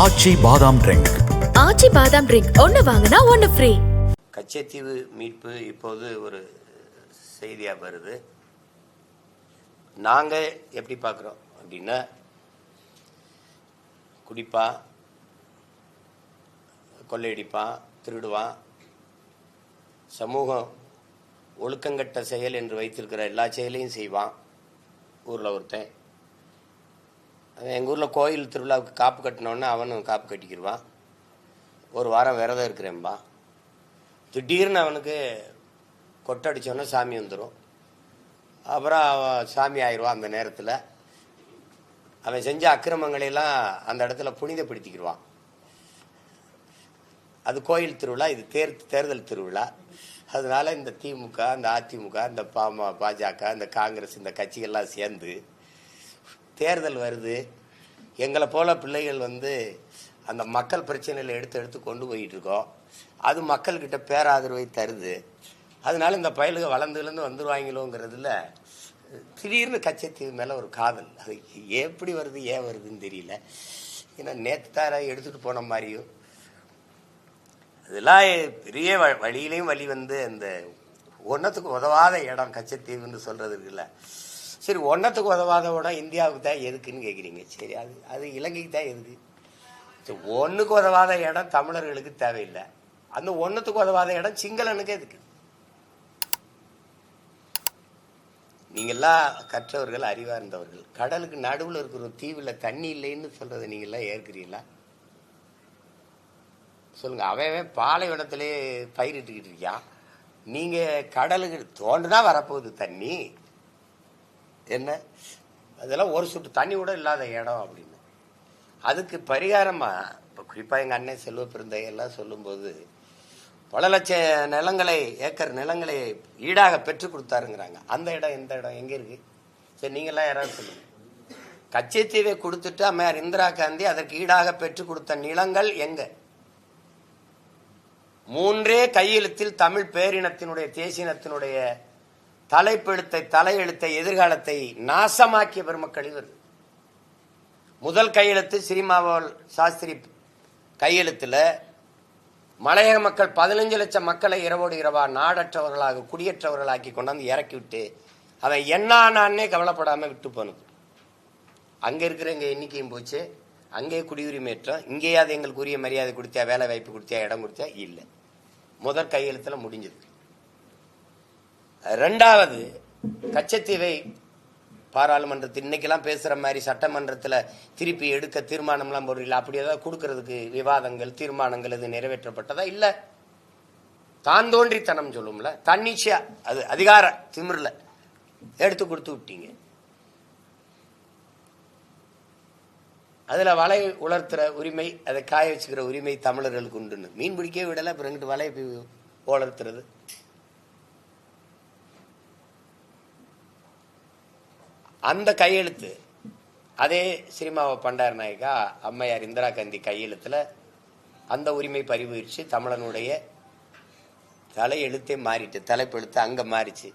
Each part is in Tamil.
ஆச்சி பாதாம் ட்ரிங்க் ஆச்சி பாதாம் ட்ரிங்க் ஒன்னு வாங்கினா ஒன்னு ஃப்ரீ கச்சத்தீவு மீட்பு இப்போது ஒரு செய்தியாக வருது. நாங்கள் எப்படி பார்க்குறோம் அப்படின்னா குடிப்பான் கொள்ளையடிப்பான் திருடுவான் சமூகம் ஒழுக்கங்கட்ட செயல் என்று வைத்திருக்கிற எல்லா செயலையும் செய்வான். ஊரில் ஒருத்தன். அவன் எங்கள் ஊரில் கோயில் திருவிழாவுக்கு காப்பு கட்டினோடனே அவனும் காப்பு கட்டிக்கிடுவான் ஒரு வாரம் விரதம் இருக்கிறேன்பா. திடீர்னு அவனுக்கு கொட்டடிச்சோன்னே சாமி வந்துடும் அப்புறம் அவன் சாமி ஆயிடுவான் அந்த நேரத்தில். அவன் செஞ்ச அக்கிரமங்களையெல்லாம் அந்த இடத்துல புனிதப்படுத்திக்கிடுவான் அது கோயில் திருவிழா இது தேர் தேர்தல் திருவிழா. அதனால இந்த திமுக இந்த அதிமுக இந்த பாம பாஜக இந்த காங்கிரஸ் இந்த கட்சிகள்லாம் சேர்ந்து தேர்தல் வருது எங்களை போல பிள்ளைகள் வந்து அந்த மக்கள் பிரச்சனையில் எடுத்து எடுத்து கொண்டு போயிட்டு இருக்கோம் அது மக்கள்கிட்ட பேராதரவை தருது. அதனால இந்த பயலுக வளர்ந்து வந்துடுவாங்களோங்கிறதுல திடீர்னு கச்சத்தீவு மேலே ஒரு காதல். அது எப்படி வருது ஏன் வருதுன்னு தெரியல. ஏன்னா நேற்று தார எடுத்துகிட்டு போன மாதிரியும். அதெல்லாம் பெரிய வ- வழியிலையும் வழி வந்து அந்த ஒன்றத்துக்கு உதவாத இடம் கச்சத்தீவுன்னு சொல்கிறது இருக்குல்ல. சரி ஒன்றத்துக்கு உதவாத இந்தியாவுக்கு தான் எதுக்குன்னு கேட்குறீங்க சரி அது அது இலங்கைக்கு தான் எதுக்கு சரி ஒன்றுக்கு உதவாத இடம் தமிழர்களுக்கு தேவையில்லை. அந்த ஒன்றுத்துக்கு உதவாத இடம் சிங்களனுக்கு எதுக்கு? நீங்கள்லாம் கற்றவர்கள் அறிவார்ந்தவர்கள். கடலுக்கு நடுவில் இருக்கிற தீவில் தண்ணி இல்லைன்னு சொல்கிறத நீங்கள்லாம் ஏற்கிறீங்களா? சொல்லுங்கள் அவன் பாலைவனத்திலே பயிரிட்டுக்கிட்டு இருக்கான். நீங்கள் கடலுக்கு தோண்டுனா வரப்போகுது தண்ணி? என்ன? அதெல்லாம் ஒரு சொட்டு தண்ணி கூட இல்லாத இடம் அப்படின்னு. அதுக்கு பரிகாரமாக இப்போ குறிப்பாக எங்கள் அண்ணன் செல்வ பெருந்தையெல்லாம் சொல்லும்போது பல லட்ச நிலங்களை ஏக்கர் நிலங்களை ஈடாக பெற்று கொடுத்தாருங்கிறாங்க. அந்த இடம் எந்த இடம் எங்கே இருக்கு? சரி நீங்களாம் யாராவது சொல்லுங்க. கச்சத்தீவை கொடுத்துட்டு அம்மையார் இந்திரா காந்தி அதற்கு ஈடாக பெற்று கொடுத்த நிலங்கள் எங்க? மூன்றே கையெழுத்தில் தமிழ் பேரினத்தினுடைய தேசியனத்தினுடைய தலைப்பெழுத்தை தலையெழுத்தை எதிர்காலத்தை நாசமாக்கிய பெருமக்கள் இவர் முதல் கையெழுத்து சினிமாவால் சாஸ்திரி கையெழுத்தில் மலையக மக்கள் பதினஞ்சு லட்சம் மக்களை இரவோடு இரவா நாடற்றவர்களாக குடியற்றவர்களாக்கி கொண்டாந்து இறக்கிவிட்டு அவன் என்னானே கவலைப்படாமல் விட்டு போனது. அங்கே இருக்கிற எங்கள் எண்ணிக்கையும் போச்சு. அங்கே குடியுரிமை ஏற்றம் இங்கேயாவது எங்களுக்கு உரிய மரியாதை கொடுத்தியா வேலை வாய்ப்பு கொடுத்தியா இடம் கொடுத்தியா? இல்லை. முதல் கையெழுத்தில் முடிஞ்சது. ரெண்டாவது கச்சத்தீவை பாராளுமன்றத்தில் இன்னைக்கெல்லாம் பேசுகிற மாதிரி சட்டமன்றத்தில் திருப்பி எடுக்க தீர்மானம்லாம் போடுறீங்களா? அப்படி ஏதாவது கொடுக்கறதுக்கு விவாதங்கள் தீர்மானங்கள் இது நிறைவேற்றப்பட்டதா? இல்லை. தான் தோன்றித்தனம் சொல்லும்ல? தன்னிச்சையா அது அதிகார திமிரில் எடுத்து கொடுத்து விட்டீங்க. அதில் வலை உலர்த்துற உரிமை அதை காய வச்சுக்கிற உரிமை தமிழர்களுக்கு உண்டுன்னு. மீன் பிடிக்கவே விடலை அப்புறம் எங்கிட்டு வலை உலர்த்துறது? அந்த கையெழுத்து. அதே சினிமாவை பண்டார் நாயகா அம்மையார் இந்திரா காந்தி கையெழுத்துல அந்த உரிமை பறிவுச்சு தமிழனுடைய தலையெழுத்தே மாறிட்டு தலைப்பெழுத்து அங்க மாறிச்சு.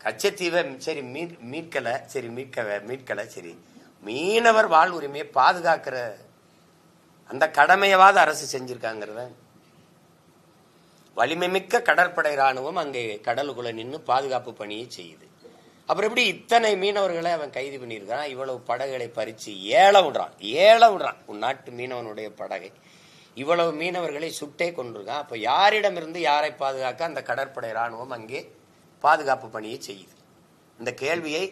கச்சத்தீவை சரி மீட் மீட்கல சரி மீட்க மீட்கல சரி. மீனவர் வாழ் உரிமையை பாதுகாக்கிற அந்த கடமையவாத அரசு செஞ்சிருக்காங்கிறத. வலிமை மிக்க கடற்படை ராணுவம் அங்கே கடலுக்குள்ள நின்று பாதுகாப்பு பணியை செய்யுது. அப்புறம் எப்படி இத்தனை மீனவர்களை அவன் கைது பண்ணியிருக்கான் இவ்வளவு படகுகளை பறிச்சு ஏழ விடுறான் ஏழ விடுறான். உன் நாட்டு மீனவனுடைய படகை. இவ்வளவு மீனவர்களை சுட்டே கொண்டிருக்கான். அப்ப யாரிடமிருந்து யாரை பாதுகாக்க அந்த கடற்படை ராணுவம் அங்கே பாதுகாப்பு பணியை செய்யுது? இந்த கேள்வியை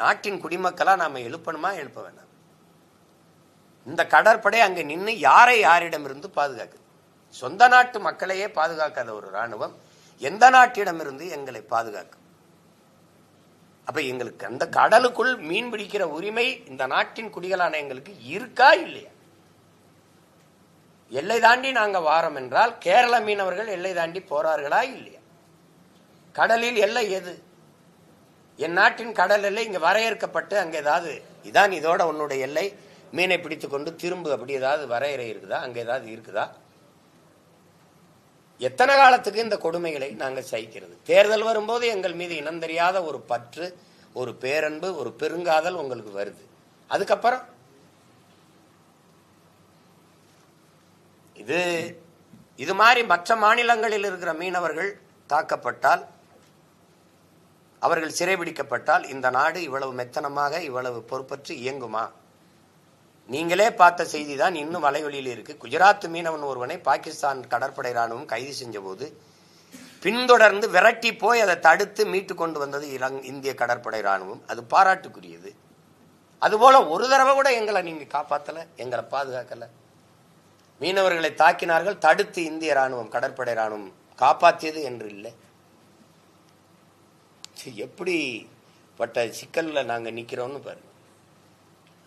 நாட்டின் குடிமக்களா நாம எழுப்பணுமா எழுப்ப வேண்டாம்? இந்த கடற்படை அங்கே நின்று யாரை யாரிடமிருந்து பாதுகாக்குது? சொந்த நாட்டு மக்களையே பாதுகாக்காத ஒரு ராணுவம் எந்த நாட்டிடமிருந்து எங்களை பாதுகாக்கும்? அப்ப எங்களுக்கு அந்த கடலுக்குள் மீன் பிடிக்கிற உரிமை இந்த நாட்டின் குடிகளான எங்களுக்கு இருக்கா இல்லையா? எல்லை தாண்டி நாங்க வாரம் என்றால் கேரள மீனவர்கள் எல்லை தாண்டி போறார்களா இல்லையா? கடலில் எல்லை எது? என் நாட்டின் கடல் எல்லை இங்க வரையறுக்கப்பட்டு அங்க ஏதாவது இதான் இதோட உன்னுடைய எல்லை மீனை பிடித்து கொண்டு திரும்பு அப்படி ஏதாவது வரையறை இருக்குதா? அங்க ஏதாவது இருக்குதா? எத்தனை காலத்துக்கு இந்த கொடுமைகளை நாங்கள் சகிக்கிறது? தேர்தல் வரும்போது எங்கள் மீது இனம் தெரியாத ஒரு பற்று ஒரு பேரன்பு ஒரு பெருங்காதல் உங்களுக்கு வருது. அதுக்கப்புறம்? இது இது மாதிரி மற்ற மாநிலங்களில் இருக்கிற மீனவர்கள் தாக்கப்பட்டால் அவர்கள் சிறைபிடிக்கப்பட்டால் இந்த நாடு இவ்வளவு மெத்தனமாக இவ்வளவு பொறுப்பற்று இயங்குமா? நீங்களே பார்த்த செய்தி தான் இன்னும் வலைவெளியில் இருக்கு. குஜராத் மீனவன் ஒருவனை பாகிஸ்தான் கடற்படை ராணுவம் கைது செஞ்ச போது பின்தொடர்ந்து விரட்டி போய் அதை தடுத்து மீட்டு கொண்டு வந்தது இலங் இந்திய கடற்படை ராணுவம் அது பாராட்டுக்குரியது. அதுபோல ஒரு தடவை கூட எங்களை நீங்க காப்பாத்தல எங்களை பாதுகாக்கல. மீனவர்களை தாக்கினார்கள் தடுத்து இந்திய ராணுவம் கடற்படை ராணுவம் காப்பாற்றியது என்று இல்லை. எப்படி பட்ட சிக்கல்ல நாங்க நிக்கிறோம்னு பாருங்க.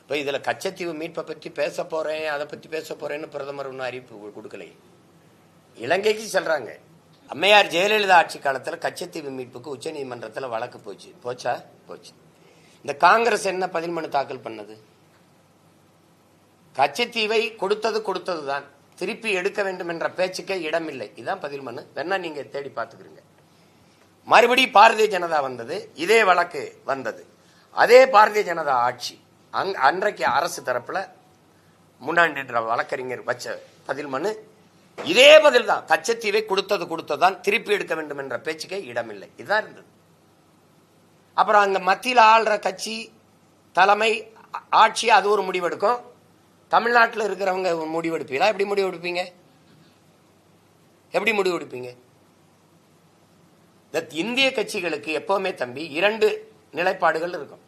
இப்போ இதில் கச்சத்தீவு மீட்பை பற்றி பேச போகிறேன் அதை பற்றி பேச போகிறேன்னு பிரதமர் ஒன்றும் அறிவிப்பு கொடுக்கலை இலங்கைக்கு செல்கிறாங்க அம்மையார் ஜெயலலிதா ஆட்சி காலத்தில் கச்சத்தீவு மீட்புக்கு உச்சநீதிமன்றத்தில் வழக்கு போச்சு. போச்சா? போச்சு. இந்த காங்கிரஸ் என்ன பதில் மனு தாக்கல் பண்ணது? கச்சத்தீவை கொடுத்தது கொடுத்தது தான் திருப்பி எடுக்க வேண்டும் என்ற பேச்சுக்கே இடமில்லை. இதுதான் பதில் மனு வேணா நீங்கள் தேடி பார்த்துக்கிறீங்க. மறுபடி பாரதிய ஜனதா வந்தது. இதே வழக்கு வந்தது. அதே பாரதிய ஜனதா ஆட்சி. அங் அன்றைக்கு அரசு தரப்புல முன்னாண்டு வழக்கறிஞர் வச்ச பதில் மனு இதே பதில் தான். கச்சத்தீவை கொடுத்தது கொடுத்ததுதான் திருப்பி எடுக்க வேண்டும் என்ற பேச்சுக்கே இடமில்லை. இதான் இருந்தது. அப்புறம் அங்க மத்தியில் ஆள்ற கட்சி தலைமை ஆட்சி அது ஒரு முடிவெடுக்கும். தமிழ்நாட்டில் இருக்கிறவங்க முடிவெடுப்பீங்களா? எப்படி முடிவெடுப்பீங்க? எப்படி முடிவெடுப்பீங்க? இந்திய கட்சிகளுக்கு எப்பவுமே தம்பி இரண்டு நிலைப்பாடுகள் இருக்கும்.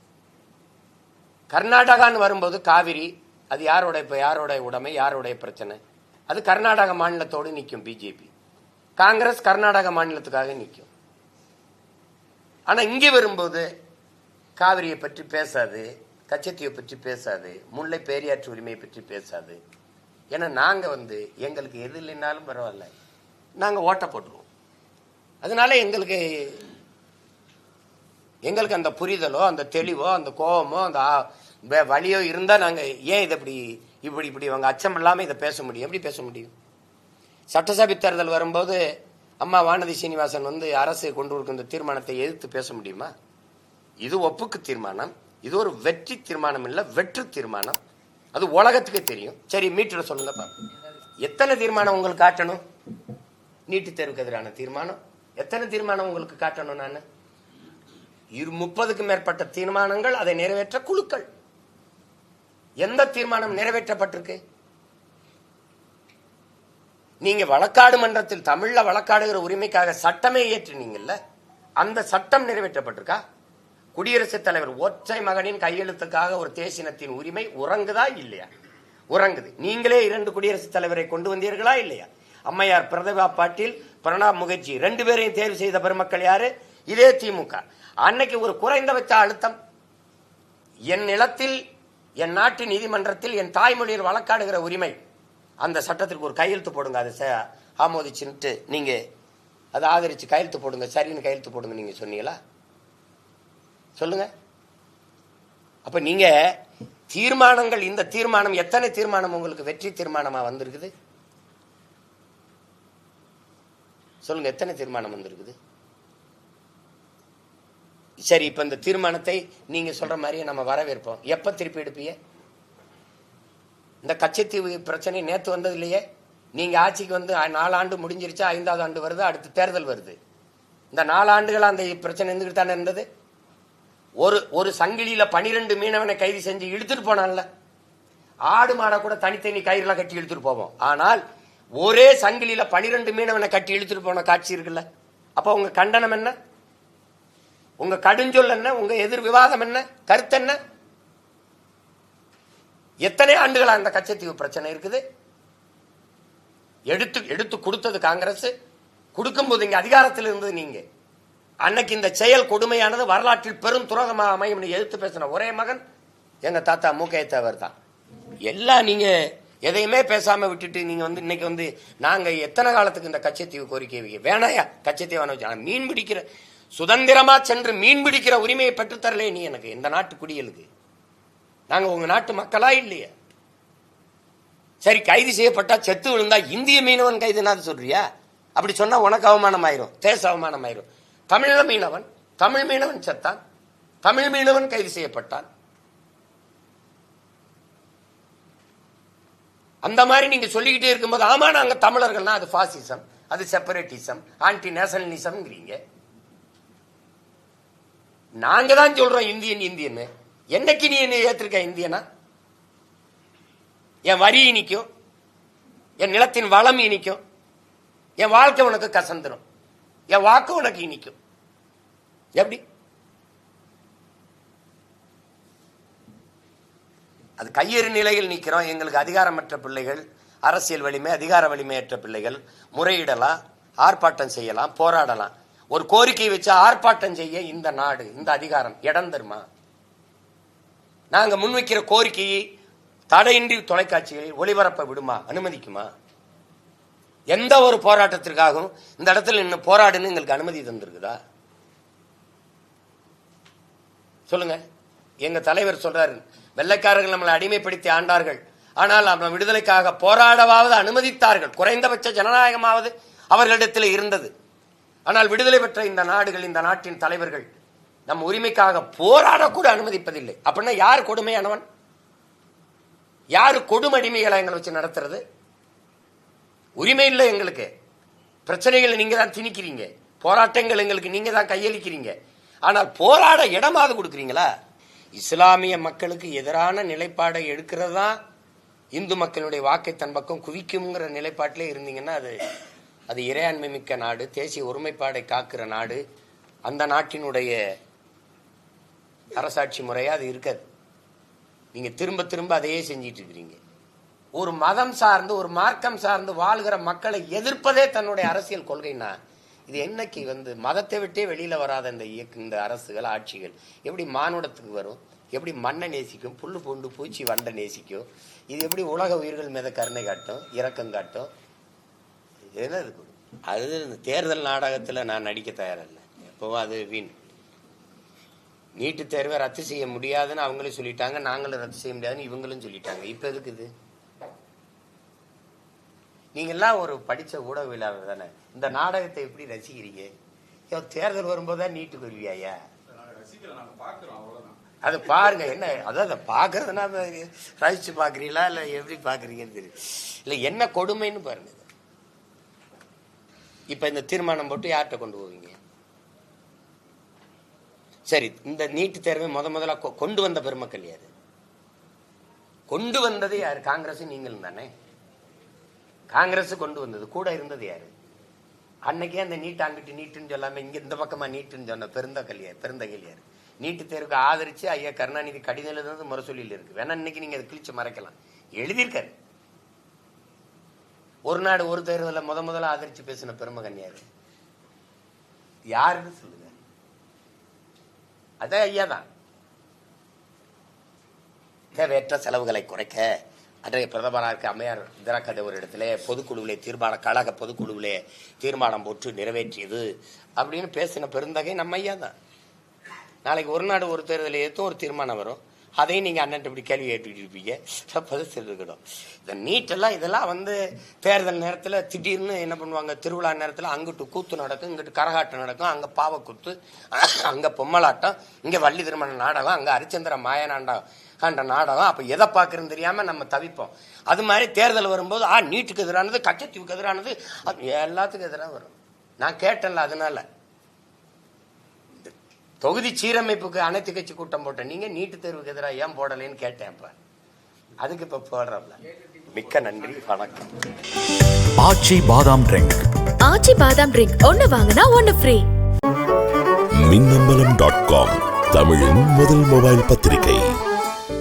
கர்நாடகான்னு வரும்போது காவிரி அது யாரோட இப்போ யாரோட உடைமை யாரோடைய பிரச்சனை? அது கர்நாடக மாநிலத்தோடு நிற்கும் பிஜேபி. காங்கிரஸ் கர்நாடக மாநிலத்துக்காக நிற்கும் ஆனால் இங்கே வரும்போது காவிரியை பற்றி பேசாது கச்சத்தீவை பற்றி பேசாது முல்லை பேரியாற்று உரிமையை பற்றி பேசாது. ஏன்னா நாங்கள் வந்து எங்களுக்கு எது இல்லைனாலும் பரவாயில்ல. நாங்கள் ஓட்ட போட்டுருவோம். அதனால எங்களுக்கு எங்களுக்கு அந்த புரிதலோ அந்த தெளிவோ அந்த கோபமோ அந்த வழியோ இருந்தால் வலியோ ஏன் இதை இப்படி இப்படி இப்படி அவங்க அச்சம் இல்லாமல் இதை பேச முடியும்? எப்படி பேச முடியும்? சட்டசபை தேர்தல் வரும்போது அம்மா வானதி சீனிவாசன் வந்து அரசு கொண்டு இந்த தீர்மானத்தை எதிர்த்து பேச முடியுமா? இது ஒப்புக்கு தீர்மானம். இது ஒரு வெற்றி தீர்மானம் இல்லை வெற்று தீர்மானம். அது உலகத்துக்கே தெரியும். சரி மீட்டர் சொல்லுங்கப்பா எத்தனை தீர்மானம் உங்களுக்கு காட்டணும்? நீட்டு தேர்வுக்கு எதிரான தீர்மானம். எத்தனை தீர்மானம் உங்களுக்கு காட்டணும் நான்? இரு முப்பதுக்கும் மேற்பட்ட தீர்மானங்கள் அதை நிறைவேற்ற குழுக்கள். எந்த தீர்மானம் நிறைவேற்றப்பட்டிருக்கு? நீங்க வழக்காடு மன்றத்தில் தமிழ்ல வழக்காடுகிற உரிமைக்காக சட்டமே இயற்றினீங்கல்ல அந்த சட்டம் நிறைவேற்றப்பட்டிருக்கா? குடியரசுத் தலைவர் ஒற்றை மகனின் கையெழுத்துக்காக ஒரு தேசினத்தின் உரிமை உறங்குதா இல்லையா? உறங்குது. நீங்களே இரண்டு குடியரசுத் தலைவரை கொண்டு வந்தீர்களா இல்லையா? அம்மையார் பிரதபா பாட்டீல் பிரணாப் முகர்ஜி ரெண்டு பேரையும் தேர்வு செய்த பெருமக்கள் யாரு? இதே திமுக. அன்னைக்கு ஒரு குறைந்தபட்ச அழுத்தம். என் நிலத்தில் என் நாட்டு நீதிமன்றத்தில் என் தாய்மொழியில் வழக்காடுகிற உரிமை அந்த சட்டத்திற்கு ஒரு கையெழுத்து போடுங்க. அதை ச- ஆமோதிச்சுன்ட்டு நீங்க அதை ஆதரிச்சு கையெழுத்து போடுங்க. சரின்னு கையெழுத்து போடுங்க நீங்க சொன்னீங்களா? சொல்லுங்க. அப்ப நீங்க தீர்மானங்கள் இந்த தீர்மானம் எத்தனை தீர்மானம் உங்களுக்கு வெற்றி தீர்மானமா வந்திருக்குது? சொல்லுங்க எத்தனை தீர்மானம் வந்திருக்குது? சரி இப்ப இந்த தீர்மானத்தை நீங்க சொல்ற மாதிரியே நம்ம வரவேற்போம். எப்ப திருப்பி எடுப்பீங்க? இந்த கச்சத்தீவு பிரச்சனை நேத்து வந்தது இல்லையே நீங்க ஆட்சிக்கு வந்து நாலாண்டு முடிஞ்சிருச்சா ஐந்தாவது ஆண்டு வருது அடுத்து தேர்தல் வருது. இந்த நாலு அந்த பிரச்சனை இருந்துகிட்டு தானே இருந்தது? ஒரு ஒரு சங்கிலியில பனிரெண்டு மீனவனை கைது செஞ்சு இழுத்துட்டு போனான்ல. ஆடு மாடை கூட தனித்தனி கயிறுலாம் கட்டி இழுத்துட்டு போவோம். ஆனால் ஒரே சங்கிலியில பனிரெண்டு மீனவனை கட்டி இழுத்துட்டு போன காட்சி இருக்குல்ல? அப்போ உங்க கண்டனம் என்ன? உங்க கடுஞ்சொல் என்ன? உங்க எதிர் விவாதம் என்ன? கருத்து என்ன? எத்தனை ஆண்டுகளா அந்த கச்சத்தீவு பிரச்சனை இருக்குது? எடுத்து எடுத்து கொடுத்தது காங்கிரஸ் கொடுக்கும்போது இங்க அதிகாரத்தில் இருந்தது நீங்க. அன்னைக்கு இந்த செயல் கொடுமையானது வரலாற்றில் பெரும் துரோகமாக அமையும் எதிர்த்து பேசின ஒரே மகன் எங்க தாத்தா மூக்கையத்தவர் தான். எல்லாம் நீங்க எதையுமே பேசாம விட்டுட்டு நீங்க வந்து இன்னைக்கு வந்து நாங்க எத்தனை காலத்துக்கு இந்த கச்சத்தீவு கோரிக்கை வேணாயா? கச்சத்தீவான மீன் பிடிக்கிற சுதந்திரமா சென்று மீன் பிடிக்கிற உரிமையை பெற்றுத்தரலே நீ எனக்கு இந்த நாட்டு குடியலுக்கு. நாங்க உங்க நாட்டு மக்களா இல்லையா? சரி கைது செய்யப்பட்டா செத்து விழுந்தா இந்திய மீனவன் கைதுனா சொல்றியா? அப்படி சொன்னா உனக்கு அவமானம் ஆயிரும் தேச அவமானம் ஆயிரும் தமிழ மீனவன் தமிழ் மீனவன் செத்தான். தமிழ் மீனவன் கைது செய்யப்பட்டான். அந்த மாதிரி நீங்க சொல்லிக்கிட்டே இருக்கும்போது ஆமா நாங்க தமிழர்கள்னா அது பாசிசம் அது செப்பரேட்டிசம் ஆன்டி நேஷனலிசம்ங்கிறீங்க நாங்க தான் சொல்றோம் இந்தியன் இந்தியன் என்னைக்கு நீ என்ன ஏத்திருக்க இந்தியனா? என் வரி இனிக்கும். என் நிலத்தின் வளம் இனிக்கும். என் வாழ்க்கை உனக்கு கசந்துடும் என் வாக்கு உனக்கு இனிக்கும். எப்படி? அது கையெறி நிலையில் நிற்கிறோம். எங்களுக்கு அதிகாரமற்ற பிள்ளைகள் அரசியல் வலிமை அதிகார வலிமையற்ற பிள்ளைகள். முறையிடலாம் ஆர்ப்பாட்டம் செய்யலாம் போராடலாம். ஒரு கோரிக்கை வச்சு ஆர்ப்பாட்டம் செய்ய இந்த நாடு இந்த அதிகாரம் இடம் தருமா? நாங்க முன்வைக்கிற கோரிக்கையை தடையின்றி தொலைக்காட்சிகளில் ஒளிபரப்ப விடுமா? அனுமதிக்குமா? எந்த ஒரு போராட்டத்திற்காகவும் இந்த இடத்துல நின்று போராடுன்னு எங்களுக்கு அனுமதி தந்திருக்குதா? சொல்லுங்க. எங்க தலைவர் சொல்றாரு வெள்ளைக்காரர்கள் நம்மளை அடிமைப்படுத்தி ஆண்டார்கள். ஆனால் நம்ம விடுதலைக்காக போராடவாவது அனுமதித்தார்கள். குறைந்தபட்ச ஜனநாயகமாவது அவர்களிடத்தில் இருந்தது. ஆனால் விடுதலை பெற்ற இந்த நாடுகள் இந்த நாட்டின் தலைவர்கள் நம் உரிமைக்காக போராடக்கூட அனுமதிப்பதில்லை. அப்படின்னா யார் கொடுமையானவன்? யார் கொடுமடிமைகளை எங்களை வச்சு நடத்துறது? உரிமை இல்லை எங்களுக்கு. பிரச்சனைகளை நீங்க தான் திணிக்கிறீங்க. போராட்டங்கள் எங்களுக்கு நீங்க தான் கையளிக்கிறீங்க. ஆனால் போராட இடமாவது கொடுக்குறீங்களா? இஸ்லாமிய மக்களுக்கு எதிரான நிலைப்பாடை எடுக்கிறது தான் இந்து மக்களுடைய வாக்கை தன் பக்கம் குவிக்குங்கிற நிலைப்பாட்டிலே இருந்தீங்கன்னா அது அது இறையாண்மை மிக்க நாடு தேசிய ஒருமைப்பாடை காக்கிற நாடு. அந்த நாட்டினுடைய அரசாட்சி முறையாக அது இருக்காது. நீங்கள் திரும்ப திரும்ப அதையே செஞ்சிட்டு இருக்கிறீங்க. ஒரு மதம் சார்ந்து ஒரு மார்க்கம் சார்ந்து வாழ்கிற மக்களை எதிர்ப்பதே தன்னுடைய அரசியல் கொள்கைனா இது என்னைக்கு வந்து மதத்தை விட்டே வெளியில் வராத இந்த இயக்க இந்த அரசுகள் ஆட்சிகள் எப்படி மானுடத்துக்கு வரும்? எப்படி மண்ணை நேசிக்கும்? புல் பூண்டு பூச்சி வண்டை நேசிக்கும்? இது எப்படி உலக உயிர்கள் மீத கருணை காட்டும்? இரக்கம் காட்டும்? இது என்ன இருக்கு? அது இந்த தேர்தல் நாடகத்தில் நான் நடிக்க தயாரில்லை. எப்பவும் அது வீண். நீட்டு தேர்வை ரத்து செய்ய முடியாதுன்னு அவங்களே சொல்லிட்டாங்க நாங்களும் ரத்து செய்ய முடியாதுன்னு இவங்களும் சொல்லிட்டாங்க. இப்போ எதுக்கு இது? ஒரு படித்த ஊடகவியலாளர் தானே. இந்த நாடகத்தை எப்படி ரசிக்கிறீங்க? ஐயோ, தேர்தல் வரும்போது தான் நீட்டுக்கு வருவியாயா அது பாருங்க என்ன அதான் அதை பாக்குறதுனா ரசிச்சு பார்க்குறீங்களா இல்லை எப்படி பார்க்குறீங்கன்னு தெரியும் இல்லை என்ன கொடுமைன்னு பாருங்க. இப்ப இந்த தீர்மானம் போட்டு யார்கிட்ட கொண்டு போவீங்க? சரி இந்த நீட்டு தேர்வை முத முதல்ல கொ- கொண்டு வந்த பெருமக்கள் யாரு? கொண்டு வந்தது யாரு? காங்கிரஸ் நீங்களும் தானே. காங்கிரஸ் கொண்டு வந்தது கூட இருந்தது யாரு? அன்னைக்கே அந்த நீட் அங்கிட்டு நீட்டுன்னு சொல்லாம இங்க இந்த பக்கமா நீட்டுன்னு சொன்ன பெருந்தகல் யார் பெருந்தகல் யார்? நீட்டு தேர்வுக்கு ஆதரிச்சு ஐயா கருணாநிதி கடிதம் எழுதுனது முரசொலியில் இருக்கு. வேணா இன்னைக்கு நீங்க அதை கிழிச்சு மறைக்கலாம். எழுதியிருக்காரு. ஒரு நாடு ஒரு தேர்தல முத முதல்ல ஆதரிச்சு பேசின பெருமகன் யாரு? யாருன்னு சொல்லுங்க. அதே ஐயா தான் தேவையற்ற செலவுகளை குறைக்க அன்றைய பிரதமராக இருக்க அம்மையார் இந்திரா காந்தி ஒரு இடத்துல பொதுக்குழுவிலே தீர்மானம் கழக பொதுக்குழுவிலே தீர்மானம் போட்டு நிறைவேற்றியது அப்படின்னு பேசின பெருந்தகை நம்ம ஐயா தான் நாளைக்கு ஒரு நாடு ஒரு தேர்தல் ஏற்றும் ஒரு தீர்மானம் வரும். அதையும் நீங்க அண்ணன் இப்படி கேள்வி கேட்டுக்கிட்டு இருப்பீங்க. பதில் இருக்கணும் இந்த நீட்டெல்லாம் இதெல்லாம் வந்து தேர்தல் நேரத்தில் திடீர்னு என்ன பண்ணுவாங்க? திருவிழா நேரத்தில் அங்கிட்டு கூத்து நடக்கும் இங்கிட்டு கரகாட்டம் நடக்கும் அங்கே பாவக்கூத்து அங்கே பொம்மலாட்டம் இங்கே வள்ளி திருமண நாடகம் அங்கே ஹரிச்சந்திர மாயநாண்டம் கண்ட நாடகம். அப்போ எதை பார்க்குறதுன்னு தெரியாமல் நம்ம தவிப்போம். அது மாதிரி தேர்தல் வரும்போது ஆ நீட்டுக்கு எதிரானது கச்சத்தீவுக்கு எதிரானது அது எல்லாத்துக்கும் எதிராக வரும். நான் கேட்டேன்ல அதனால. தொகுதி சீரமைப்புக்கு அனைத்து கட்சி கூட்டம் போட்டேன் நீங்க நீட்டு தேர்வுக்கு எதிராக ஏன் போடலைன்னு கேட்டேன் இப்ப அதுக்கு இப்ப போடுறோம்ல. மிக்க நன்றி வணக்கம். ஆச்சி பாதாம் ட்ரிங்க். ஆச்சி பாதாம் ட்ரிங்க். ஒன்னு வாங்கினா ஒன்னு ஃப்ரீ மின்னம்பலம் டாட் காம் தமிழின் முதல் மொபைல் பத்திரிகை.